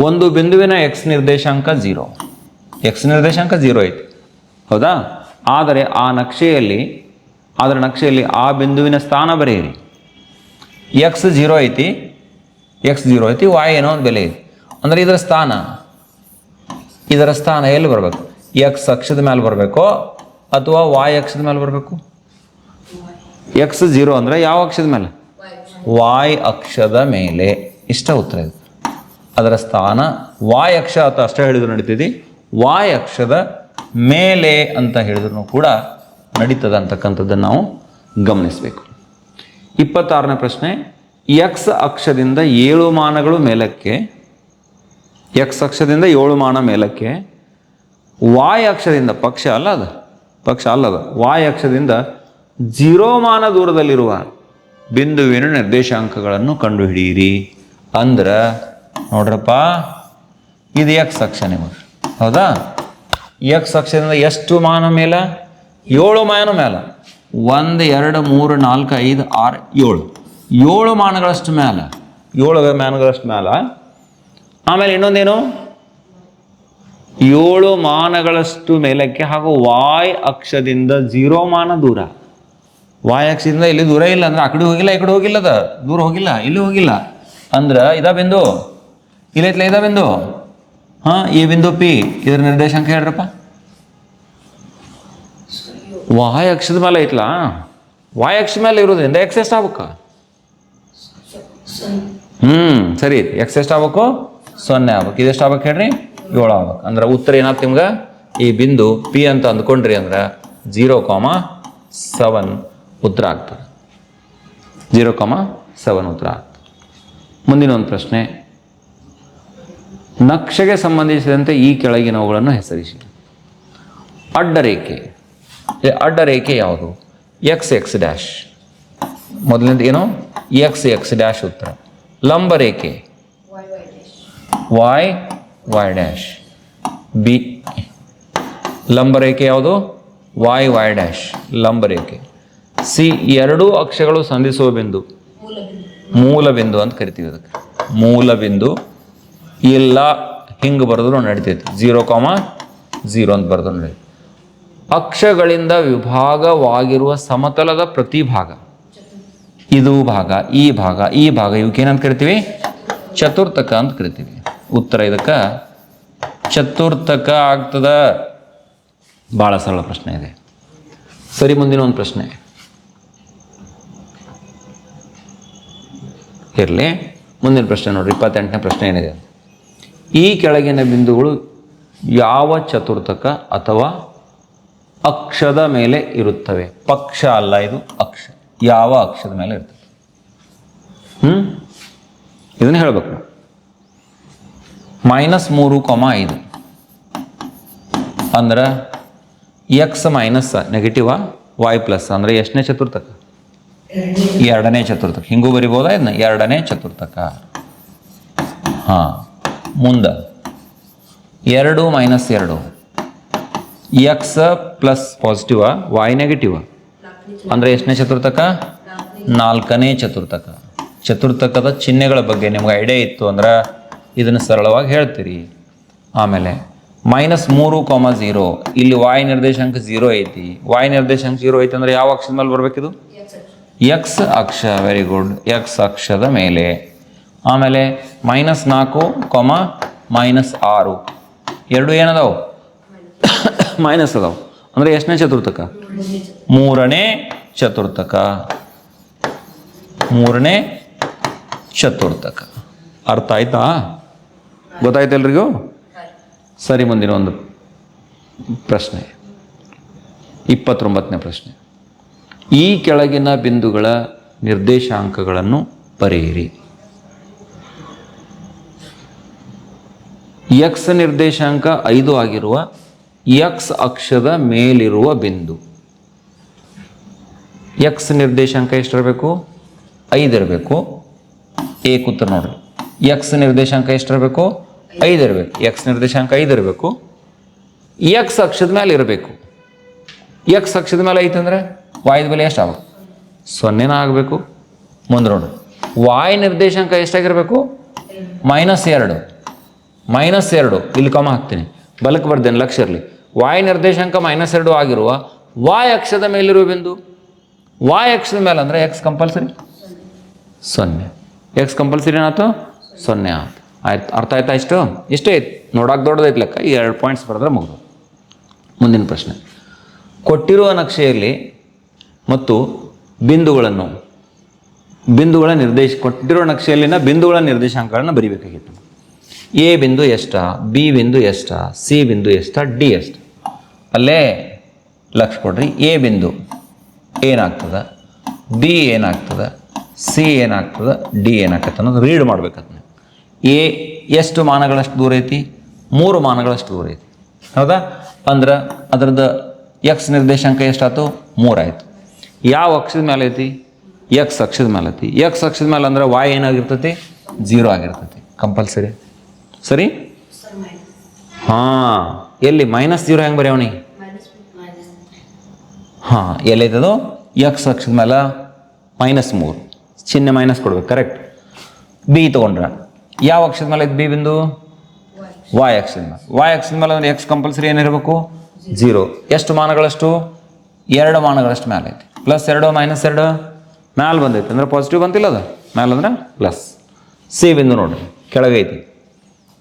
ಒಂದು ಬಿಂದುವಿನ ಎಕ್ಸ್ ನಿರ್ದೇಶಾಂಕ ಜೀರೋ ಎಕ್ಸ್ ನಿರ್ದೇಶಾಂಕ ಜೀರೋ ಐತಿ. ಹೌದಾ? ಆದರೆ ಆ ನಕ್ಷೆಯಲ್ಲಿ ಅದರ ನಕ್ಷೆಯಲ್ಲಿ ಆ ಬಿಂದುವಿನ ಸ್ಥಾನ ಬರೆಯಿರಿ. ಎಕ್ಸ್ ಜೀರೋ ಐತಿ. ಎಕ್ಸ್ ಜೀರೋ ಐತಿ ವಾಯ್ ಏನೋ ಒಂದು ಬೆಲೆ ಐತಿ. ಅಂದರೆ ಇದರ ಸ್ಥಾನ. ಇದರ ಸ್ಥಾನ ಎಲ್ಲಿ ಬರಬೇಕು? ಎಕ್ಸ್ ಅಕ್ಷದ ಮೇಲೆ ಬರಬೇಕೋ, ಅಥವಾ ವಾಯ್ ಅಕ್ಷದ ಮೇಲೆ ಬರಬೇಕು? ಎಕ್ಸ್ ಜೀರೋ ಅಂದರೆ ಯಾವ ಅಕ್ಷದ ಮೇಲೆ ವಾಯ್ ಅಕ್ಷದ ಮೇಲೆ. ಇಷ್ಟ ಉತ್ತರ ಇದು. ಅದರ ಸ್ಥಾನ ವಾಯ್ ಅಕ್ಷ ಅಥವಾ ಅಷ್ಟೇ ಹೇಳಿದ್ರು ನಡೀತಿದೆ ವಾಯ್ ಅಕ್ಷದ ಮೇಲೆ ಅಂತ ಹೇಳಿದ್ರು ಕೂಡ ನಡೀತದೆ ಅಂತಕ್ಕಂಥದ್ದನ್ನು ನಾವು ಗಮನಿಸಬೇಕು. ಇಪ್ಪತ್ತಾರನೇ ಪ್ರಶ್ನೆ ಯಕ್ಷ ಅಕ್ಷದಿಂದ ಏಳು ಮಾನಗಳು ಮೇಲಕ್ಕೆ ಯಕ್ಷ ಅಕ್ಷದಿಂದ ಏಳು ಮಾನ ಮೇಲಕ್ಕೆ, ವಾಯ್ ಅಕ್ಷದಿಂದ, ಪಕ್ಷ ಅಲ್ಲ ಅದು, ಪಕ್ಷ ಅಲ್ಲದ, ವಾಯ್ ಅಕ್ಷದಿಂದ ಜೀರೋ ಮಾನ ದೂರದಲ್ಲಿರುವ ಬಿಂದುವಿನ ನಿರ್ದೇಶಾಂಕಗಳನ್ನು ಕಂಡುಹಿಡಿಯಿರಿ. ಅಂದ್ರೆ ನೋಡ್ರಪ್ಪ, ಇದು ಎಕ್ಸ್ ಅಕ್ಷ ನಿಮಗೆ. ಹೌದಾ? ಎಕ್ಸ್ ಅಕ್ಷದಿಂದ ಎಷ್ಟು ಮಾನ ಮೇಲ? ಏಳು ಮಾನ ಮೇಲೆ. ಒಂದು, ಎರಡು, ಮೂರು, ನಾಲ್ಕು, ಐದು, ಆರು, ಏಳು. ಏಳು ಮಾನಗಳಷ್ಟು ಮೇಲೆ. ಏಳು ಮಾನಗಳಷ್ಟು ಮೇಲೆ. ಆಮೇಲೆ ಇನ್ನೊಂದೇನು? ಏಳು ಮಾನಗಳಷ್ಟು ಮೇಲಕ್ಕೆ ಹಾಗೂ ವಾಯ್ ಅಕ್ಷದಿಂದ ಜೀರೋ ಮಾನ ದೂರ. ವಾಯ್ ಅಕ್ಷದಿಂದ ಇಲ್ಲಿ ದೂರ ಇಲ್ಲ ಅಂದ್ರೆ ಆ ಕಡೆ ಹೋಗಿಲ್ಲ ಈ ಕಡೆ ಹೋಗಿಲ್ಲದ? ದೂರ ಹೋಗಿಲ್ಲ, ಇಲ್ಲಿ ಹೋಗಿಲ್ಲ. ಅಂದ್ರೆ, ಇದಾ ಬಿಂದು? ಇಲ್ಲೈತ್ಲ ಇದೆ ಬಿಂದು. ಹಾಂ, ಈ ಬಿಂದು ಪಿ. ಇದ್ರ ನಿರ್ದೇಶಾಂಕ ಹೇಳ್ರಪ್ಪ. ವಾಯ್ ಅಕ್ಷದ ಮೇಲೆ ಐತ್ಲಾ? ವಾಯ್ ಅಕ್ಷ ಮೇಲೆ ಇರೋದ್ರಿಂದ ಎಕ್ಸ್ ಎಷ್ಟು ಆಗ್ಬೇಕ? ಹ್ಮ್, ಸರಿ. ಎಕ್ಸ್ ಎಷ್ಟು ಆಗ್ಬೇಕು? ಸೊನ್ನೆ ಆಗ್ಬೇಕು. ಇದೆಷ್ಟು ಆಗ್ಬೇಕು ಹೇಳ್ರಿ? ಏಳು ಆಗ್ಬೇಕು. ಅಂದ್ರೆ ಉತ್ತರ ಏನಾಗ್ತ ನಿಮ್ಗೆ? ಈ ಬಿಂದು ಪಿ ಅಂತ ಅಂದ್ಕೊಂಡ್ರಿ ಅಂದ್ರೆ ಜೀರೋ ಕಾಮ ಸೆವೆನ್ ಉತ್ತರ ಆಗ್ತದೆ. ಜೀರೋ ಕಾಮ ಸೆವೆನ್ ಉತ್ತರ ಆಗ್ತದೆ. ಮುಂದಿನ ಒಂದು ಪ್ರಶ್ನೆ. ನಕ್ಷೆಗೆ ಸಂಬಂಧಿಸಿದಂತೆ ಈ ಕೆಳಗಿನವುಗಳನ್ನು ಹೆಸರಿಸಿ. ಅಡ್ಡರೇಖೆ. ಅಡ್ಡರೇಖೆ ಯಾವುದು? ಎಕ್ಸ್ ಎಕ್ಸ್ ಡ್ಯಾಶ್ ಮೊದಲಿಂದ ಏನು? ಎಕ್ಸ್ ಎಕ್ಸ್ ಡ್ಯಾಶ್ ಉತ್ತರ. ಲಂಬರೇಖೆ ವಾಯ್ ವಾಯ್ ಡ್ಯಾಶ್ ಬಿ ಲಂಬರೇಖೆ ಯಾವುದು? ವಾಯ್ ವಾಯ್ ಡ್ಯಾಶ್ ಲಂಬರೇಖೆ ಸಿ ಎರಡೂ ಅಕ್ಷಗಳು ಸಂಧಿಸುವ ಬಿಂದು. ಮೂಲ ಬಿಂದು ಅಂತ ಕರಿತೀವಿ ಅದಕ್ಕೆ. ಮೂಲ ಬಿಂದು. ಇಲ್ಲ, ಹಿಂಗೆ ಬರೆದ್ರು ನಡಿತೈತಿ. ಜೀರೋ ಕಾಮ ಜೀರೋ ಅಂತ ಬರೆದ್ರು ನಡೀತೈತಿ. ಅಕ್ಷಗಳಿಂದ ವಿಭಾಗವಾಗಿರುವ ಸಮತಲದ ಪ್ರತಿ ಭಾಗ. ಇದು ಭಾಗ, ಈ ಭಾಗ ಈ ಭಾಗ, ಇವಕ್ಕೆ ಏನಂತ ಕರಿತೀವಿ? ಚತುರ್ಥಕ ಅಂತ ಕರಿತೀವಿ. ಉತ್ತರ ಇದಕ್ಕೆ ಚತುರ್ಥಕ ಆಗ್ತದ? ಭಾಳ ಸರಳ ಪ್ರಶ್ನೆ ಇದೆ. ಸರಿ, ಮುಂದಿನ ಒಂದು ಪ್ರಶ್ನೆ. ಇರಲಿ, ಮುಂದಿನ ಪ್ರಶ್ನೆ ನೋಡ್ರಿ. ಇಪ್ಪತ್ತೆಂಟನೇ ಪ್ರಶ್ನೆ ಏನಿದೆ? ಈ ಕೆಳಗಿನ ಬಿಂದುಗಳು ಯಾವ ಚತುರ್ಥಕ ಅಥವಾ ಅಕ್ಷದ ಮೇಲೆ ಇರುತ್ತವೆ? ಪಕ್ಷ ಅಲ್ಲ ಇದು, ಅಕ್ಷ. ಯಾವ ಅಕ್ಷದ ಮೇಲೆ ಇರ್ತದೆ? ಹ್ಞೂ ಇದನ್ನ ಹೇಳ್ಬೇಕು. ಮೈನಸ್ ಮೂರು ಕೊಮ ಐದು. ಅಂದ್ರೆ X minus negative Y plus ಅಂದರೆ ಎಷ್ಟನೇ ಚತುರ್ಥಕ? ಎರಡನೇ ಚತುರ್ಥಕ. ಹಿಂಗೂ ಬರಿಬೋದಾ ಇದನ್ನ? ಎರಡನೇ ಚತುರ್ಥಕ. ಹಾಂ. ಮುಂದೆ. ಎರಡು ಮೈನಸ್ ಎರಡು. X plus positive Y negative ಅಂದರೆ ಎಷ್ಟನೇ ಚತುರ್ಥಕ? ನಾಲ್ಕನೇ ಚತುರ್ಥಕ. ಚತುರ್ಥಕದ ಚಿಹ್ನೆಗಳ ಬಗ್ಗೆ ನಿಮ್ಗೆ ಐಡಿಯಾ ಇತ್ತು ಅಂದ್ರೆ ಇದನ್ನು ಸರಳವಾಗಿ ಹೇಳ್ತೀರಿ. ಆಮೇಲೆ ಮೈನಸ್ ಮೂರು ಕಾಮ ಝೀರೋ ಇಲ್ಲಿ ವಾಯ್ ನಿರ್ದೇಶಾಂಕ ಝೀರೋ ಐತಿ. ವಾಯ್ ನಿರ್ದೇಶಾಂಕ ಝೀರೋ ಐತಿ ಅಂದ್ರೆ ಯಾವ ಅಕ್ಷದ ಮೇಲೆ ಬರಬೇಕಿದು ಎಕ್ಸ್ ಅಕ್ಷ ವೆರಿ ಗುಡ್ ಎಕ್ಸ್ ಅಕ್ಷದ ಮೇಲೆ. ಆಮೇಲೆ ಮೈನಸ್ ನಾಲ್ಕು ಕೊಮ ಮೈನಸ್ ಆರು. ಎರಡು ಏನದಾವು? ಮೈನಸ್ ಅದಾವು. ಅಂದರೆ ಎಷ್ಟನೇ ಚತುರ್ಥಕ? ಮೂರನೇ ಚತುರ್ಥಕ. ಮೂರನೇ ಚತುರ್ಥಕ. ಅರ್ಥ ಆಯ್ತಾ? ಗೊತ್ತಾಯ್ತು ಎಲ್ರಿಗೂ? ಸರಿ ಮುಂದಿನ ಒಂದು ಪ್ರಶ್ನೆ. ಇಪ್ಪತ್ತೊಂಬತ್ತನೇ ಪ್ರಶ್ನೆ. ಈ ಕೆಳಗಿನ ಬಿಂದುಗಳ ನಿರ್ದೇಶಾಂಕಗಳನ್ನು ಬರೆಯಿರಿ. ಎಕ್ಸ್ ನಿರ್ದೇಶಾಂಕ ಐದು ಆಗಿರುವ ಎಕ್ಸ್ ಅಕ್ಷದ ಮೇಲಿರುವ ಬಿಂದು. ಎಕ್ಸ್ ನಿರ್ದೇಶಾಂಕ ಎಷ್ಟಿರಬೇಕು? ಐದಿರಬೇಕು. ಏಕ್ ಉತ್ತರ ನೋಡ್ರಿ. ಎಕ್ಸ್ ನಿರ್ದೇಶಾಂಕ ಎಷ್ಟಿರಬೇಕು? ಐದಿರಬೇಕು. ಎಕ್ಸ್ ನಿರ್ದೇಶಾಂಕ ಐದಿರಬೇಕು. ಎಕ್ಸ್ ಅಕ್ಷದ ಮೇಲೆ ಇರಬೇಕು. ಎಕ್ಸ್ ಅಕ್ಷದ ಮೇಲೆ ಐತಂದ್ರೆ ವಾಯ್ದ ಬೆಲೆ ಎಷ್ಟು ಆಗ್ಬೇಕು? ಸೊನ್ನೆನ ಆಗಬೇಕು. ಮುಂದೆ ನೋಡ್ರಿ. ವಾಯ್ ನಿರ್ದೇಶಾಂಕ ಎಷ್ಟಾಗಿರಬೇಕು ಮೈನಸ್ ಎರಡು. ಮೈನಸ್ ಎರಡು. ಇಲ್ಲಿ ಕಮ ಹಾಕ್ತೀನಿ. ಬಲಕ್ಕೆ ಬರ್ದೇನೆ, ಲಕ್ಷ ಇರಲಿ. ವಾಯ್ ನಿರ್ದೇಶಾಂಕ ಮೈನಸ್ ಎರಡು ಆಗಿರುವ ವಾಯ್ ಅಕ್ಷದ ಮೇಲಿರುವ ಬಿಂದು? ವಾಯ್ ಅಕ್ಷದ ಮೇಲೆ ಅಂದರೆ ಎಕ್ಸ್ ಕಂಪಲ್ಸರಿ ಸೊನ್ನೆ. ಎಕ್ಸ್ ಕಂಪಲ್ಸರಿ ಏನಾಯ್ತು? ಸೊನ್ನೆ ಆಯ್ತು. ಆಯ್ತು, ಅರ್ಥ ಆಯ್ತಾ ಇಷ್ಟು? ಇಷ್ಟೇ ಐತೆ ನೋಡಕ್ಕೆ ದೊಡ್ಡದೈತೆ ಲೆಕ್ಕ. ಈ ಎರಡು ಪಾಯಿಂಟ್ಸ್ ಬರೆದ್ರೆ ಮುಗಿದು. ಮುಂದಿನ ಪ್ರಶ್ನೆ. ಕೊಟ್ಟಿರುವ ನಕ್ಷೆಯಲ್ಲಿ ಮತ್ತು ಬಿಂದುಗಳನ್ನು, ಬಿಂದುಗಳ ನಿರ್ದೇಶ ಕೊಟ್ಟಿರೋ ನಕ್ಷೆಯಲ್ಲಿನ ಬಿಂದುಗಳ ನಿರ್ದೇಶಾಂಕಗಳನ್ನು ಬರಿಬೇಕಾಗಿತ್ತು. ಎ ಬಿಂದು ಎಷ್ಟ, ಬಿ ಬಿಂದು ಎಷ್ಟ, ಸಿ ಬಿಂದು ಎಷ್ಟ, ಡಿ ಎಷ್ಟ. ಅಲ್ಲೇ ಲಕ್ಷ ಕೊಡ್ರಿ. ಎ ಬಿಂದು ಏನಾಗ್ತದೆ? ಬಿ ಏನಾಗ್ತದೆ? ಸಿ ಏನಾಗ್ತದೆ? ಡಿ ಏನಾಗ್ತದೆ ಅನ್ನೋದು ರೀಡ್ ಮಾಡ್ಬೇಕಂತ ಎ ಎಷ್ಟು ಮಾನಗಳಷ್ಟು ದೂರ ಐತಿ? ಮೂರು ಮಾನಗಳಷ್ಟು ದೂರ ಐತಿ. ಹೌದಾ? ಅಂದ್ರೆ ಅದರದ್ದು ಎಕ್ಸ್ ನಿರ್ದೇಶಾಂಕ ಎಷ್ಟಾಯ್ತು ಮೂರಾಯ್ತು ಯಾವ ಅಕ್ಷದ ಮೇಲೆ ಐತಿ? ಎಕ್ಸ್ ಅಕ್ಷದ ಮೇಲೆ ಐತಿ. ಎಕ್ಸ್ ಅಕ್ಷದ ಮೇಲೆ ಅಂದ್ರೆ ವಾಯ್ ಏನಾಗಿರ್ತೈತಿ? ಜೀರೋ ಆಗಿರ್ತೈತಿ. ಕಂಪಲ್ಸರಿ. ಸರಿ? ಹಾಂ, ಎಲ್ಲಿ ಮೈನಸ್ ಜೀರೋ ಹೆಂಗೆ ಬರೆಯವಣಿ ಹಾಂ ಎಲ್ಲೈತದು ಎಕ್ಸ್ ಅಕ್ಷದ ಮೇಲೆ ಮೈನಸ್ ಮೂರು. ಚಿಹ್ನೆ ಮೈನಸ್ ಕೊಡ್ಬೇಕು ಕರೆಕ್ಟ್ ಬಿ ತೊಗೊಂಡ್ರ. ಯಾವ ಅಕ್ಷದ ಮೇಲೆ ಇದು ಬಿ ಬಿಂದು? ವಾಯ್ ಅಕ್ಷದ ಮೇಲೆ ವಾಯ್ ಅಕ್ಷದ ಮೇಲೆ ಒಂದು ಎಕ್ಸ್ ಕಂಪಲ್ಸರಿ ಏನಿರಬೇಕು? ಜೀರೋ ಎಷ್ಟು ಮಾನಗಳಷ್ಟು? ಎರಡು ಮಾನಗಳಷ್ಟು ಮೇಲೆ ಐತಿ. ಪ್ಲಸ್ ಎರಡು ಮೈನಸ್ ಎರಡು, ಮ್ಯಾಲೆ ಬಂದೈತಿ. ಅಂದ್ರೆ ಪಾಸಿಟಿವ್ ಬಂತಿಲ್ಲ ಅದು? ಮ್ಯಾಲೆ ಅಂದ್ರೆ ಪ್ಲಸ್ ಸಿ ಬಿಂದು ನೋಡ್ರಿ, ಕೆಳಗೈತಿ.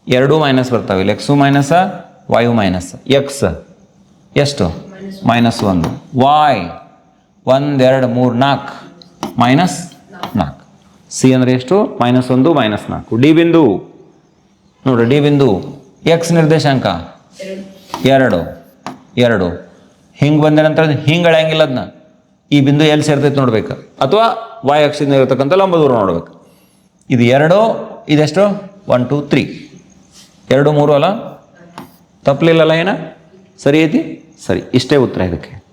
ಎರಡು ಮೈನಸ್ ಬರ್ತಾವೆ. ಇಲ್ಲಿ X minus Y minus X ಎಷ್ಟು? ಮೈನಸ್ ಒಂದು. ವಾಯ್ ಒಂದೆರಡು ಮೂರು, ನಾಲ್ಕು. ಮೈನಸ್ ನಾಲ್ಕು. ಸಿ ಅಂದರೆ ಎಷ್ಟು? ಮೈನಸ್ ಒಂದು ಮೈನಸ್ ನಾಲ್ಕು. ಡಿ ಬಿಂದು. ನೋಡ್ರಿ ಡಿ ಬಿಂದು. ಎಕ್ಸ್ ನಿರ್ದೇಶಾಂಕ? ಎರಡು. ಎರಡು. ಹಿಂಗೆ ಬಂದ ನಂತರ ಹಿಂಗೆ ಅಳೆಯಂಗಿಲ್ಲ ಅದನ್ನ ಈ ಬಿಂದು ಎಲ್ಲಿ ಸೇರ್ತೈತೆ ನೋಡ್ಬೇಕು. ಅಥವಾ ವಾಯ್ ಅಕ್ಷದಿಂದ ಇರತಕ್ಕಂಥ ಲಂಬ ದೂರ ನೋಡ್ಬೇಕು. ಇದು ಎರಡು, ಇದೆಷ್ಟು? ಒನ್ ಟು ತ್ರೀ ಎರಡು ಮೂರು ಅಲ್ಲ? ತಪ್ಪಲಿಲ್ಲಲ್ಲ ಏನ? ಸರಿ ಐತಿ? ಸರಿ, ಇಷ್ಟೇ ಉತ್ತರ ಇದಕ್ಕೆ.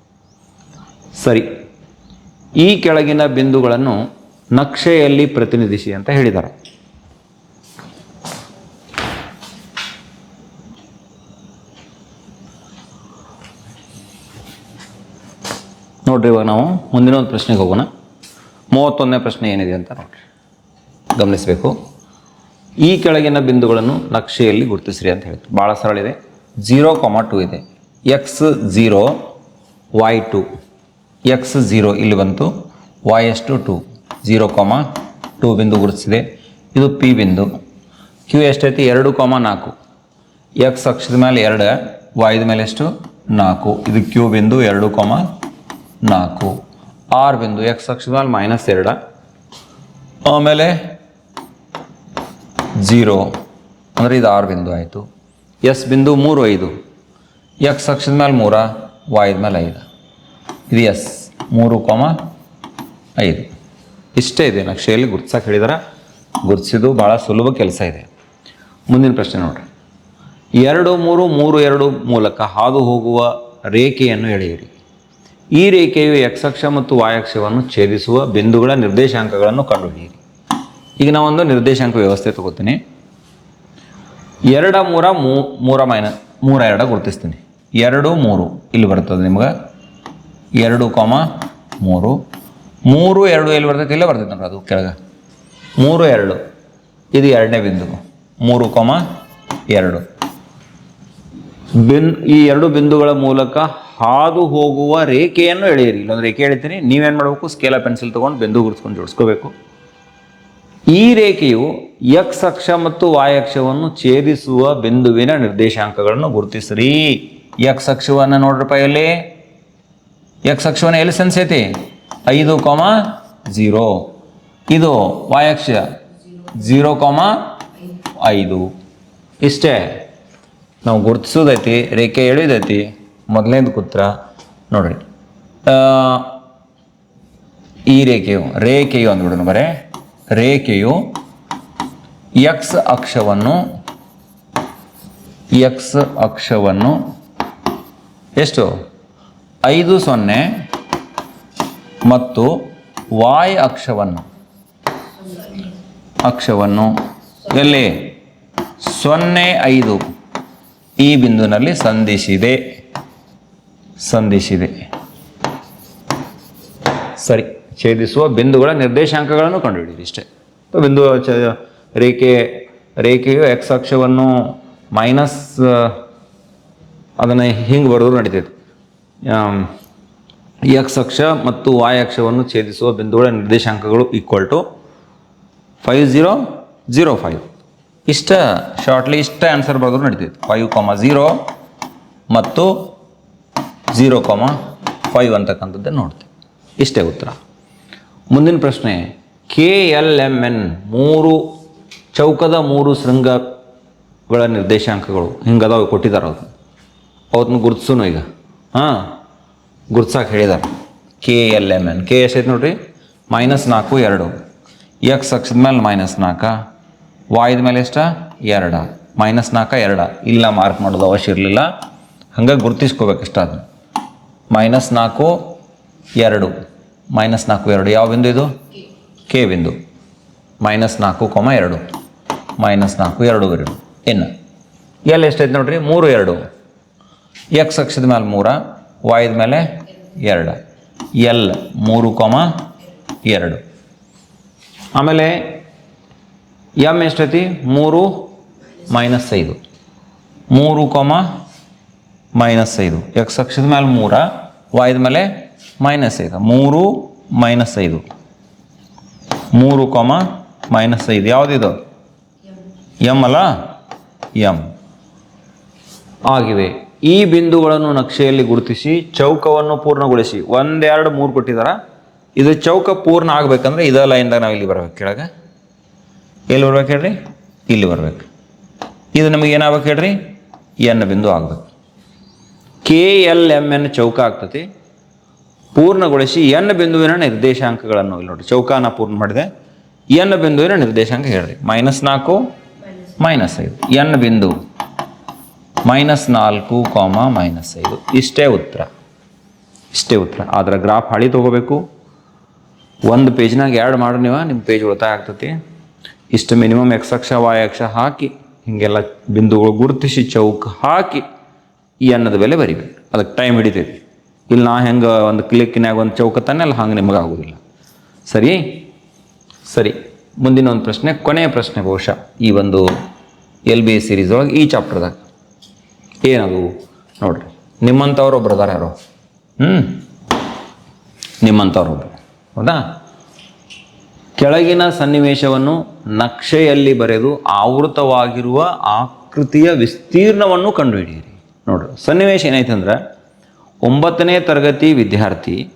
ಸರಿ. ಈ ಕೆಳಗಿನ ಬಿಂದುಗಳನ್ನು ನಕ್ಷೆಯಲ್ಲಿ ಪ್ರತಿನಿಧಿಸಿ ಅಂತ ಹೇಳಿದ್ದಾರೆ. ನೋಡ್ರಿ ಇವಾಗ ನಾವು ಮುಂದಿನ ಒಂದು ಪ್ರಶ್ನೆಗೆ ಹೋಗೋಣ. ಮೂವತ್ತೊಂದನೇ ಪ್ರಶ್ನೆ ಏನಿದೆ ಅಂತ ನೋಡ್ರಿ. ಗಮನಿಸಬೇಕು. ಈ ಕೆಳಗಿನ ಬಿಂದುಗಳನ್ನು ನಕ್ಷೆಯಲ್ಲಿ ಗುರುತಿಸ್ರಿ ಅಂತ ಹೇಳ್ತಾರೆ ಭಾಳ ಸರಳ ಇದೆ. ಜೀರೋ ಕಾಮ ಟು ಇದೆ. X zero Y two X zero ಇಲ್ಲಿ ಬಂತು. ವೈ ಎಷ್ಟು ಟು ಜೀರೋ ಕಾಮ ಟು ಬಿಂದು ಗುರುತಿಸಿದೆ. ಇದು ಪಿ ಬಿಂದು. ಕ್ಯೂ ಎಷ್ಟೈತಿ? ಎರಡು ಕಾಮ ನಾಲ್ಕು. ಎಕ್ಸ್ ಅಕ್ಷದ ಮೇಲೆ ಎರಡು ವೈದ ಮೇಲೆ ಎಷ್ಟು? ನಾಲ್ಕು. ಇದು ಕ್ಯೂ ಬಿಂದು ಎರಡು ಕಾಮ ನಾಲ್ಕು. ಆರ್ ಬಿಂದು ಎಕ್ಸ್ ಅಕ್ಷದ ಮೇಲೆ ಮೈನಸ್ ಎರಡು. ಆಮೇಲೆ ಜೀರೋ. ಅಂದರೆ ಇದು ಆರು ಬಿಂದು ಆಯಿತು. ಎಸ್ ಬಿಂದು ಮೂರು ಐದು. ಎಕ್ಸ್ ಅಕ್ಷದ ಮೇಲೆ ಮೂರ, ವಾಯ್ದ ಮೇಲೆ ಐದು. ಇದು ಎಸ್. ಮೂರು ಕೊಮ ಐದು. ಇಷ್ಟೇ ಇದೆ ನಕ್ಷೆಯಲ್ಲಿ ಗುರ್ತಿಸಕ್ಕೆ ಹೇಳಿದ್ರೆ. ಗುರ್ತಿಸಿದ್ದು ಭಾಳ ಸುಲಭ ಕೆಲಸ ಇದೆ. ಮುಂದಿನ ಪ್ರಶ್ನೆ ನೋಡ್ರಿ. ಎರಡು, ಮೂರು ಮೂರು, ಎರಡು ಮೂಲಕ ಹಾದು ಹೋಗುವ ರೇಖೆಯನ್ನು ಎಳೆಯಿರಿ. ಈ ರೇಖೆಯು ಎಕ್ಸ್ ಅಕ್ಷ ಮತ್ತು ವಾಯಕ್ಷವನ್ನು ಛೇದಿಸುವ ಬಿಂದುಗಳ ನಿರ್ದೇಶಾಂಕಗಳನ್ನು ಕಂಡುಹಿಡಿಯಿರಿ. ಈಗ ನಾವೊಂದು ನಿರ್ದೇಶಾಂಕ ವ್ಯವಸ್ಥೆ ತಗೋತೀನಿ. ಎರಡ ಮೂರ ಮೂ, ಮೂರ ಮೈನ, ಮೂರ ಎರಡ ಗುರುತಿಸ್ತೀನಿ. ಎರಡು, ಮೂರು. ಇಲ್ಲಿ ಬರ್ತದೆ ನಿಮ್ಗೆ. ಎರಡು ಕಾಮ, ಮೂರು. ಮೂರು, ಎರಡು ಎಲ್ಲಿ ಬರ್ತೈತೆ? ಇಲ್ಲೇ ಬರ್ತೈತೆ ನೋಡ್ರಿ ಅದು ಕೆಳಗೆ. ಮೂರು, ಎರಡು. ಇದು ಎರಡನೇ ಬಿಂದು. ಮೂರು ಕಾಮ, ಎರಡು. ಬಿನ್, ಈ ಎರಡು ಬಿಂದುಗಳ ಮೂಲಕ ಹಾದು ಹೋಗುವ ರೇಖೆಯನ್ನು ಎಳೆಯಿರಿ. ಇಲ್ಲೊಂದು ರೇಖೆ ಎಳಿತೀನಿ. ನೀವೇನು ಮಾಡಬೇಕು? ಸ್ಕೇಲ ಪೆನ್ಸಿಲ್ ತೊಗೊಂಡು ಬಿಂದು ಗುರುತ್ಕೊಂಡು ಜೋಡಿಸ್ಕೋಬೇಕು. ಈ ರೇಖೆಯು ಎಕ್ಸ್ ಅಕ್ಷ ಮತ್ತು ವಾಯ್ ಅಕ್ಷವನ್ನು ಛೇದಿಸುವ ಬಿಂದುವಿನ ನಿರ್ದೇಶಾಂಕಗಳನ್ನು ಗುರುತಿಸ್ರಿ. ಎಕ್ಸ್ ಅಕ್ಷವನ್ನು ನೋಡ್ರಪ್ಪ ಎಲ್ಲಿ? ಎಕ್ಸ್ ಅಕ್ಷವನ್ನು ಎಲ್ಲಿ ಸೆನ್ಸೈತಿ? ಐದು ಕಾಮ ಜೀರೋ. ಇದು ವಾಯ್ ಅಕ್ಷ? ಜೀರೋ ಕಾಮ ಐದು. ಇಷ್ಟೇ. ನಾವು ಗುರುತಿಸೋದೈತಿ, ರೇಖೆ ಎಳಿದೈತಿ, ಮೊದಲನೇದು ಕೂತ್ರ ನೋಡ್ರಿ. ಈ ರೇಖೆಯು ರೇಖೆಯು ಅಂದ್ಬಿಡೋಣ ಬರೇ. ರೇಖೆಯು ಎಕ್ಸ್ ಅಕ್ಷವನ್ನು ಎಕ್ಸ್ ಅಕ್ಷವನ್ನು ಎಷ್ಟು? ಐದು, ಸೊನ್ನೆ ಮತ್ತು ವಾಯ್ ಅಕ್ಷವನ್ನು. ಅಕ್ಷವನ್ನು ಎಲ್ಲಿ? ಸೊನ್ನೆ, ಐದು. ಈ ಬಿಂದುವಿನಲ್ಲಿ ಸಂಧಿಸಿದೆ. ಸಂಧಿಸಿದೆ. ಸರಿ. ಛೇದಿಸುವ ಬಿಂದುಗಳ ನಿರ್ದೇಶಾಂಕಗಳನ್ನು ಕಂಡುಹಿಡಿಯಿರಿ ಇಷ್ಟೇ. ಬಿಂದು ಚ ರೇಖೆ, ರೇಖೆಯು ಎಕ್ಸ್ ಅಕ್ಷವನ್ನು ಮೈನಸ್ ಅದನ್ನು ಹಿಂಗೆ ಬರೆದ್ರು ನಡೀತೈತೆ. ಎಕ್ಸ್ ಅಕ್ಷ ಮತ್ತು ವಾಯ್ ಅಕ್ಷವನ್ನು ಛೇದಿಸುವ ಬಿಂದುಗಳ ನಿರ್ದೇಶಾಂಕಗಳು equal to five zero zero five ಇಷ್ಟ ಶಾರ್ಟ್ಲಿ ಇಷ್ಟ ಆನ್ಸರ್ ಬರೆದ್ರು ನಡೀತೈತೆ. ಫೈವ್ ಕಾಮ ಝೀರೋ ಮತ್ತು ಝೀರೋ ಕಾಮ ಫೈವ್ ಅಂತಕ್ಕಂಥದ್ದೇ ನೋಡ್ತೀವಿ. ಇಷ್ಟೇ ಉತ್ತರ. ಮುಂದಿನ ಪ್ರಶ್ನೆ ಕೆ ಎಲ್ ಎಂ ಎನ್ ಮೂರು ಚೌಕದ ಮೂರು ಶೃಂಗಗಳ ನಿರ್ದೇಶಾಂಕಗಳು ಹಿಂಗದಾವ ಕೊಟ್ಟಿದ್ದಾರೆ ಅದು ಅವತ್ತನ್ನ ಗುರುತಿಸೋನು ಈಗ. ಹಾಂ ಗುರ್ಸಕ್ಕೆ ಹೇಳಿದ್ದಾರೆ K L M N K ಎಷ್ಟೈತೆ ನೋಡ್ರಿ? ಮೈನಸ್ ನಾಲ್ಕು, ಎರಡು. ಎಕ್ಸ್ ಅಕ್ಷದ ಮೇಲೆ ಮೈನಸ್ ನಾಲ್ಕ ವಾಯ್ದ ಮೇಲೆ ಎಷ್ಟ? ಎರಡ. ಮೈನಸ್ ನಾಲ್ಕ, ಎರಡ. ಇಲ್ಲ ಮಾರ್ಕ್ ಮಾಡೋದು ಅವಶ್ಯ ಇರಲಿಲ್ಲ. ಹಂಗಾಗಿ ಗುರ್ತಿಸ್ಕೋಬೇಕಷ್ಟ ಅದು ಮೈನಸ್ ನಾಲ್ಕು, ಎರಡು. ಮೈನಸ್ ನಾಲ್ಕು ಎರಡು. ಯಾವ ಬಿಂದು ಇದು? ಕೆ ಬಿಂದು. ಮೈನಸ್ ನಾಲ್ಕು ಕೊಮ ಎರಡು. ಮೈನಸ್ ನಾಲ್ಕು ಎರಡು ಎರಡು ಇನ್ನು ಎಲ್ ಎಷ್ಟೈತೆ ನೋಡ್ರಿ? ಮೂರು ಎರಡು. ಎಕ್ಸ್ ಅಕ್ಷದ ಮೇಲೆ ಮೂರ ವಾಯ್ದ ಮೇಲೆ ಎರಡು. ಎಲ್ ಮೂರು ಕೊಮ ಎರಡು. ಆಮೇಲೆ ಎಂ ಎಷ್ಟೈತಿ ಮೂರು ಮೈನಸ್ ಐದು. ಮೂರು ಕೊಮ ಮೈನಸ್ ಐದು. ಎಕ್ಸ್ ಅಕ್ಷದ ಮೇಲೆ ಮೂರ ವಾಯ್ದ ಮೇಲೆ ಮೈನಸ್ ಐದು. ಮೂರು ಮೈನಸ್ ಐದು. ಮೂರು ಕಾಮ ಮೈನಸ್ ಐದು. ಯಾವುದಿದು? ಎಂ ಅಲ್ಲ? ಎಂ ಆಗಿವೆ ಈ ಬಿಂದುಗಳನ್ನು ನಕ್ಷೆಯಲ್ಲಿ ಗುರುತಿಸಿ, ಚೌಕವನ್ನು ಪೂರ್ಣಗೊಳಿಸಿ. ಒಂದೆರಡು ಮೂರು ಕೊಟ್ಟಿದಾರ ಇದು ಚೌಕ ಪೂರ್ಣ ಆಗ್ಬೇಕಂದ್ರೆ ಇದೇ ಲೈನ್ದಾಗ ನಾವು ಇಲ್ಲಿ ಬರ್ಬೇಕು. ಕೆಳಗೆ? ಎಲ್ಲಿ ಬರ್ಬೇಕು ಹೇಳ್ರಿ? ಇಲ್ಲಿ ಬರ್ಬೇಕು. ಇದು ನಮಗೆ ಏನಾಗ್ಬೇಕು ಹೇಳ್ರಿ? ಎನ್ ಬಿಂದು ಆಗ್ಬೇಕು. ಕೆ ಎಲ್ ಎಂ ಎನ್ ಚೌಕ ಆಗ್ತತಿ. ಪೂರ್ಣಗೊಳಿಸಿ ಎನ್ ಬಿಂದುವಿನ ನಿರ್ದೇಶಾಂಕಗಳನ್ನು ಇಲ್ಲಿ ನೋಡಿ, ಚೌಕಾನ ಪೂರ್ಣ ಮಾಡಿದೆ. ಎನ್ ಬಿಂದುವಿನ ನಿರ್ದೇಶಾಂಕ ಹೇಳಿ ಮೈನಸ್ ನಾಲ್ಕು, ಮೈನಸ್ ಐದು. ಎನ್ ಬಿಂದು ಮೈನಸ್ ನಾಲ್ಕು ಕಾಮ ಮೈನಸ್ ಐದು. ಇಷ್ಟೇ ಉತ್ತರ. ಇಷ್ಟೇ ಉತ್ತರ. ಅದರ ಗ್ರಾಫ್ ಹಳಿ ತೊಗೋಬೇಕು. ಒಂದು ಪೇಜ್ನಾಗ ಎರಡು ಮಾಡಿ ನೀವು ನಿಮ್ಮ ಪೇಜ್ ಉಳಿತಾಯ ಆಗ್ತತಿ. ಇಷ್ಟು ಮಿನಿಮಮ್ ಎಕ್ಸ್ ಅಕ್ಷ ವಾಯ್ ಅಕ್ಷ ಹಾಕಿ, ಹೀಗೆಲ್ಲ ಬಿಂದುಗಳು ಗುರುತಿಸಿ ಚೌಕ ಹಾಕಿ ಈ ಅನ್ನದ ಬೆಲೆ ಬರಿಬೇಕು. ಅದಕ್ಕೆ ಟೈಮ್ ಹಿಡಿತೈತಿ. ಇಲ್ಲಿ ನಾ ಹೆಂಗೆ ಒಂದು ಕ್ಲಿಕ್ಕಿನಾಗ ಒಂದು ಚೌಕತಾನೆ ಅಲ್ಲಿ, ಹಂಗೆ ನಿಮಗೆ ಆಗೋದಿಲ್ಲ. ಸರಿ? ಸರಿ. ಮುಂದಿನ ಒಂದು ಪ್ರಶ್ನೆ, ಕೊನೆಯ ಪ್ರಶ್ನೆ ಬಹುಶಃ ಈ ಒಂದು ಎಲ್ ಬಿ ಎ ಸೀರೀಸ್ ಒಳಗೆ ಈ ಚಾಪ್ಟರ್ದಾಗ ಏನದು? ನೋಡ್ರಿ. ನಿಮ್ಮಂಥವ್ರು ಒಬ್ರು ಅದಾರ ಯಾರೋ? ಹ್ಞೂ ನಿಮ್ಮಂಥವ್ರೊಬ್ರು ಹೌದಾ? ಕೆಳಗಿನ ಸನ್ನಿವೇಶವನ್ನು ನಕ್ಷೆಯಲ್ಲಿ ಬರೆದು ಆವೃತವಾಗಿರುವ ಆಕೃತಿಯ ವಿಸ್ತೀರ್ಣವನ್ನು ಕಂಡುಹಿಡಿಯಿರಿ. ನೋಡ್ರಿ. ಸನ್ನಿವೇಶ ಏನಾಯ್ತಂದ್ರೆ ಒಂಬತ್ತನೇ ತರಗತಿ ವಿದ್ಯಾರ್ಥಿ,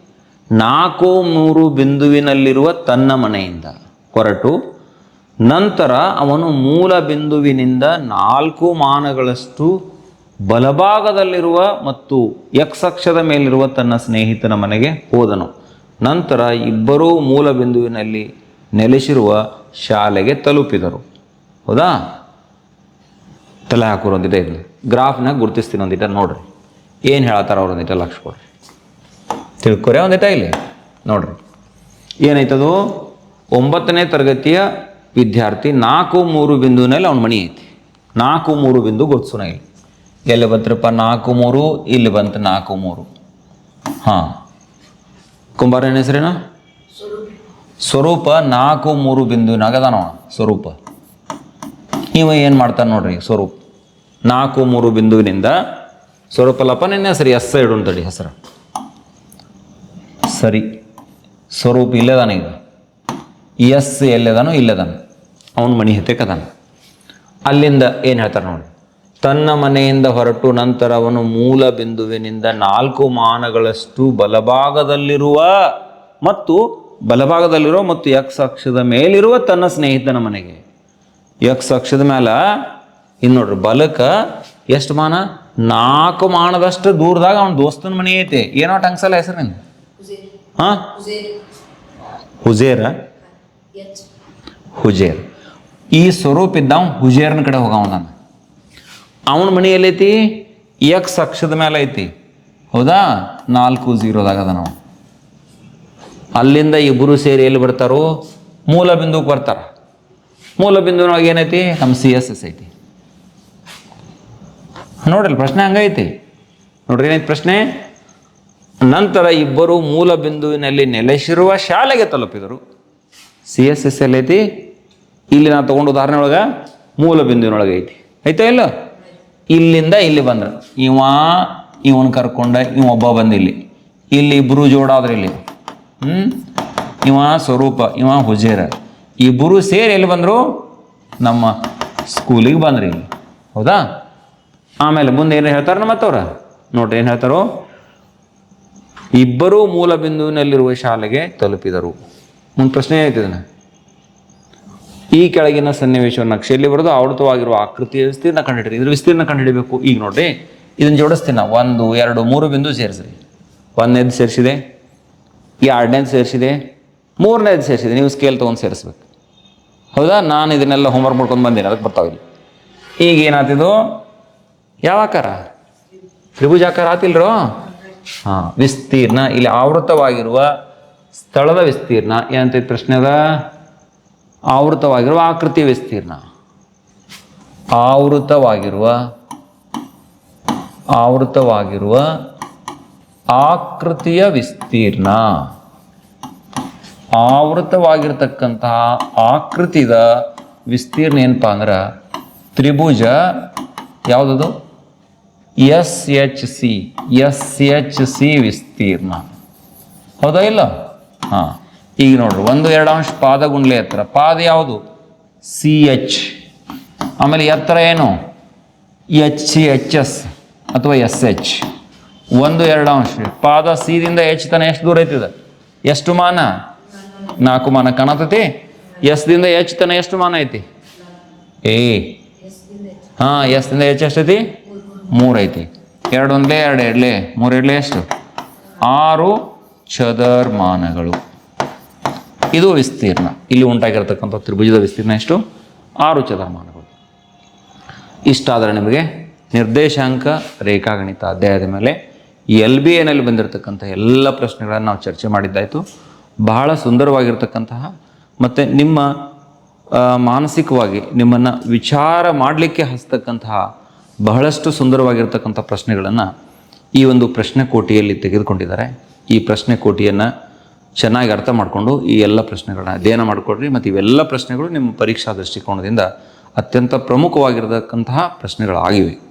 ನಾಲ್ಕು ಮೂರು ಬಿಂದುವಿನಲ್ಲಿರುವ ತನ್ನ ಮನೆಯಿಂದ ಹೊರಟು, ನಂತರ ಅವನು ಮೂಲ ಬಿಂದುವಿನಿಂದ ನಾಲ್ಕು ಮಾನಗಳಷ್ಟು ಬಲಭಾಗದಲ್ಲಿರುವ ಮತ್ತು ಎಕ್ಸ್ ಅಕ್ಷದ ಮೇಲಿರುವ ತನ್ನ ಸ್ನೇಹಿತನ ಮನೆಗೆ ಹೋದನು. ನಂತರ ಇಬ್ಬರೂ ಮೂಲ ಬಿಂದುವಿನಲ್ಲಿ ನೆಲೆಸಿರುವ ಶಾಲೆಗೆ ತಲುಪಿದರು. ಹೌದಾ? ತಲೆ ಹಾಕೋರು ಇಲ್ಲಿ ಗ್ರಾಫ್ನಾಗ ಗುರುತಿಸ್ತೀನಿ ಒಂದಿಟ ನೋಡ್ರಿ. ಏನು ಹೇಳತ್ತಾರ ಅವ್ರು ಒಂದಿಟ ಲಕ್ಷ ಕೊಡ್ರಿ ತಿಳ್ಕೊರೆ ಒಂದಿಟ ಇಲ್ಲಿ, ನೋಡ್ರಿ. ಏನಾಯ್ತದು? ಒಂಬತ್ತನೇ ತರಗತಿಯ ವಿದ್ಯಾರ್ಥಿ ನಾಲ್ಕು ಮೂರು ಬಿಂದುವಿನಲ್ಲಿ ಅವ್ನ ಮಣಿ ಐತಿ. ನಾಲ್ಕು ಮೂರು ಬಿಂದು ಗುರುತಿಸೋಣ ಇಲ್ಲಿ. ಎಲ್ಲಿ ಬಂತ್ರಪ್ಪ? ನಾಲ್ಕು ಮೂರು, ಇಲ್ಲಿ ಬಂತು ನಾಲ್ಕು ಮೂರು. ಹಾಂ. ಕುಂಬಾರನ ಹೆಸರೇನ? ಸ್ವರೂಪ. ನಾಲ್ಕು ಮೂರು ಬಿಂದುವಿನಾಗ ಅದಾನವ ಸ್ವರೂಪ. ಇವ ಏನು ಮಾಡ್ತಾನೆ ನೋಡ್ರಿ ಸ್ವರೂಪ. ನಾಲ್ಕು ಮೂರು ಬಿಂದುವಿನಿಂದ ಸ್ವರೂಪಲ್ಲಪ್ಪ ನಿನ್ನೆ ಸರಿ, ಎಸ್ ಇಡು ಅಂತಡಿ ಹೆಸರು. ಸರಿ. ಸ್ವರೂಪ ಇಲ್ಲದಾನ ಈಗ. ಎಸ್ ಎಲ್ಲದಾನೋ ಇಲ್ಲದಾನ. ಅವನ ಮಣಿ ಹತ್ತಿಕ್ಕದಾನ ಅಲ್ಲಿಂದ ಏನು ಹೇಳ್ತಾರೆ ನೋಡಿ. ತನ್ನ ಮನೆಯಿಂದ ಹೊರಟು ನಂತರ ಅವನು ಮೂಲ ಬಿಂದುವಿನಿಂದ ನಾಲ್ಕು ಮಾನಗಳಷ್ಟು ಬಲಭಾಗದಲ್ಲಿರುವ ಮತ್ತು ಬಲಭಾಗದಲ್ಲಿರುವ ಮತ್ತು ಎಕ್ಸ್ ಅಕ್ಷದ ಮೇಲಿರುವ ತನ್ನ ಸ್ನೇಹಿತನ ಮನೆಗೆ. ಎಕ್ಸ್ ಅಕ್ಷದ ಮೇಲೆ ಇನ್ನು ನೋಡ್ರಿ, ಬಲಕ ಎಷ್ಟು ಮಾನ? ನಾಲ್ಕು ಮಾಣದಷ್ಟು ದೂರದಾಗ ಅವನ ದೋಸ್ತನ ಮನೆ ಐತೆ. ಏನೋ ಟಂಗ್ಸಲ್ಲ ಹೆಸರು ನಿಂದು? ಹಾಂ? ಹುಜೇರ. ಹುಜೇರ್? ಈ ಸ್ವರೂಪ ಇದ್ದವ್ ಹುಜೇರ್ನ ಕಡೆ ಹೋಗವ ನಾನು. ಅವನ ಮನೆ ಎಲ್ಲೈತಿ? ಎಕ್ಸ್ ಅಕ್ಷದ ಮೇಲೆ ಐತಿ. ಹೌದಾ? ನಾಲ್ಕು ಝೀರೋದಾಗ ಅದ ನಾವು ಅಲ್ಲಿಂದ ಇಬ್ಬರು ಸೇರಿ ಎಲ್ಲಿ ಬರ್ತಾರೋ? ಮೂಲ ಬಿಂದುಗೆ ಬರ್ತಾರ. ಮೂಲ ಬಿಂದುವಿನೊಳಗೆ ಏನೈತಿ? ನಮ್ಮ ಸಿ ಎಸ್ ಎಸ್ ಐತಿ. ನೋಡ್ರಿ, ಪ್ರಶ್ನೆ ಹಂಗೈತಿ. ನೋಡ್ರಿ ಏನೈತಿ ಪ್ರಶ್ನೆ? ನಂತರ ಇಬ್ಬರು ಮೂಲ ಬಿಂದುವಿನಲ್ಲಿ ನೆಲೆಸಿರುವ ಶಾಲೆಗೆ ತಲುಪಿದರು. ಸಿ ಎಸ್ ಎಸ್ ಎಲ್ ಐತಿ. ಇಲ್ಲಿ ನಾನು ತಗೊಂಡು ಉದಾಹರಣೆ ಒಳಗೆ ಮೂಲ ಬಿಂದುವಿನೊಳಗೆ ಐತಿ. ಆಯ್ತಾ ಇಲ್ಲ? ಇಲ್ಲಿಂದ ಇಲ್ಲಿ ಬಂದ್ರು ಇವ, ಇವನ್ ಕರ್ಕೊಂಡ ಇವ ಒಬ್ಬ ಬಂದ ಇಲ್ಲಿ. ಇಲ್ಲಿ ಇಬ್ರು ಜೋಡಾದ್ರೆ ಇಲ್ಲಿ. ಹ್ಮ್? ಇವ ಸ್ವರೂಪ, ಇವ ಹುಜೇರ. ಇಬ್ಬರು ಸೇರಿ ಎಲ್ಲಿ ಬಂದರು? ನಮ್ಮ ಸ್ಕೂಲಿಗೆ ಬಂದ್ರಿ ಇಲ್ಲಿ. ಹೌದಾ? ಆಮೇಲೆ ಮುಂದೆ ಏನು ಹೇಳ್ತಾರೆ ಮತ್ತವ್ರ? ನೋಡ್ರಿ ಏನು ಹೇಳ್ತಾರೋ? ಇಬ್ಬರೂ ಮೂಲ ಬಿಂದುವಿನಲ್ಲಿರುವ ಶಾಲೆಗೆ ತಲುಪಿದರು. ಮುಂದೆ ಪ್ರಶ್ನೆ ಆಯ್ತದನ್ನ ಈ ಕೆಳಗಿನ ಸನ್ನಿವೇಶವನ್ನು ನಕ್ಷೆಯಲ್ಲಿ ಬರೆದು ಆವೃತವಾಗಿರುವ ಆಕೃತಿಯ ವಿಸ್ತೀರ್ಣ ಕಂಡುಹಿಡಿರಿ ಇದ್ರ ವಿಸ್ತೀರ್ಣ ಕಂಡುಹಿಡಬೇಕು. ಈಗ ನೋಡ್ರಿ, ಇದನ್ನು ಜೋಡಿಸ್ತೀನಿ? ನಾವು ಒಂದು, ಎರಡು, ಮೂರು ಬಿಂದು ಸೇರಿಸ್ರಿ. ಒಂದನೇದು ಸೇರಿಸಿದೆ, ಎರಡನೇದು ಸೇರಿಸಿದೆ, ಮೂರನೇದು ಸೇರಿಸಿದೆ. ನೀವು ಸ್ಕೇಲ್ ತೊಗೊಂಡು ಸೇರಿಸ್ಬೇಕು. ಹೌದಾ? ನಾನು ಇದನ್ನೆಲ್ಲ ಹೋಮ್ವರ್ಕ್ ಮಾಡ್ಕೊಂಡು ಬಂದೇನೆ. ಅದಕ್ಕೆ ಬರ್ತಾವಿಲ್ಲ ಈಗ ಏನಾತಿದು ಯಾವ ಆಕಾರ ತ್ರಿಭುಜಾಕಾರ ಆತಿಲ್ರೋ? ಹಾಂ, ವಿಸ್ತೀರ್ಣ. ಇಲ್ಲಿ ಆವೃತವಾಗಿರುವ ಸ್ಥಳದ ವಿಸ್ತೀರ್ಣ. ಏನಂತ ಪ್ರಶ್ನೆದ ಆವೃತವಾಗಿರುವ ಆಕೃತಿಯ ವಿಸ್ತೀರ್ಣ. ಆವೃತವಾಗಿರುವ ಆವೃತವಾಗಿರುವ ಆಕೃತಿಯ ವಿಸ್ತೀರ್ಣ. ಆವೃತವಾಗಿರ್ತಕ್ಕಂತಹ ಆಕೃತಿದ ವಿಸ್ತೀರ್ಣ ಏನಪ್ಪ ಅಂದ್ರೆ ತ್ರಿಭುಜ ಯಾವುದದು? S H C S H C ವಿಸ್ತೀರ್ಣ. ಹೌದಾ ಇಲ್ಲ? ಹಾಂ. ಈಗ ನೋಡ್ರಿ ಒಂದು ಎರಡು ಅಂಶ ಪಾದ ಗುಂಡ್ಲೆ ಎತ್ತರ. ಪಾದ ಯಾವುದು? ಸಿ ಎಚ್ ಆಮೇಲೆ ಎತ್ತರ ಏನು? ಎಚ್ ಸಿ ಎಚ್ ಎಸ್ ಅಥವಾ ಎಸ್ ಎಚ್ ಒಂದು ಎರಡು ಅಂಶ ಪಾದ ಸಿದಿಂದ ಎಚ್ ತನ ಎಷ್ಟು ದೂರ ಐತಿದ? ಎಷ್ಟು ಮಾನ? ನಾಲ್ಕು ಮಾನ ಕಾಣತೈತಿ. ಎಸ್ದಿಂದ ಎಚ್ ತನ ಎಷ್ಟು ಮಾನ ಐತಿ? ಏ ಹಾಂ ಎಸ್ದಿಂದ ಎಚ್ ಎಷ್ಟೈತಿ? ಮೂರು ಐತಿ. ಎರಡು ಒಂದ್ಲೆ, ಎರಡು ಎರಡ್ಲೆ, ಮೂರು ಎರಡ್ಲೆ ಎಷ್ಟು? ಆರು ಚದರ್ಮಾನಗಳು. ಇದು ವಿಸ್ತೀರ್ಣ. ಇಲ್ಲಿ ಉಂಟಾಗಿರ್ತಕ್ಕಂಥ ತ್ರಿಭುಜದ ವಿಸ್ತೀರ್ಣ ಎಷ್ಟು? ಆರು ಚದರ್ಮಾನಗಳು. ಇಷ್ಟಾದರೆ ನಿಮಗೆ ನಿರ್ದೇಶಾಂಕ, ರೇಖಾಗಣಿತ ಅಧ್ಯಾಯದ ಮೇಲೆ ಎಲ್ ಬಿ ಎನಲ್ಲಿ ಬಂದಿರತಕ್ಕಂಥ ಎಲ್ಲ ಪ್ರಶ್ನೆಗಳನ್ನು ನಾವು ಚರ್ಚೆ ಮಾಡಿದ್ದಾಯಿತು. ಬಹಳ ಸುಂದರವಾಗಿರ್ತಕ್ಕಂತಹ ಮತ್ತು ನಿಮ್ಮ ಮಾನಸಿಕವಾಗಿ ನಿಮ್ಮನ್ನು ವಿಚಾರ ಮಾಡಲಿಕ್ಕೆ ಹಸ್ತಕ್ಕಂತಹ ಬಹಳಷ್ಟು ಸುಂದರವಾಗಿರ್ತಕ್ಕಂಥ ಪ್ರಶ್ನೆಗಳನ್ನು ಈ ಒಂದು ಪ್ರಶ್ನೆ ಕೋಟಿಯಲ್ಲಿ ತೆಗೆದುಕೊಂಡಿದ್ದಾರೆ. ಈ ಪ್ರಶ್ನೆ ಕೋಟಿಯನ್ನು ಚೆನ್ನಾಗಿ ಅರ್ಥ ಮಾಡಿಕೊಂಡು ಈ ಎಲ್ಲ ಪ್ರಶ್ನೆಗಳನ್ನ ಅಧ್ಯಯನ ಮಾಡಿಕೊಡ್ರಿ ಮತ್ತು ಇವೆಲ್ಲ ಪ್ರಶ್ನೆಗಳು ನಿಮ್ಮ ಪರೀಕ್ಷಾ ದೃಷ್ಟಿಕೋನದಿಂದ ಅತ್ಯಂತ ಪ್ರಮುಖವಾಗಿರತಕ್ಕಂತಹ ಪ್ರಶ್ನೆಗಳಾಗಿವೆ.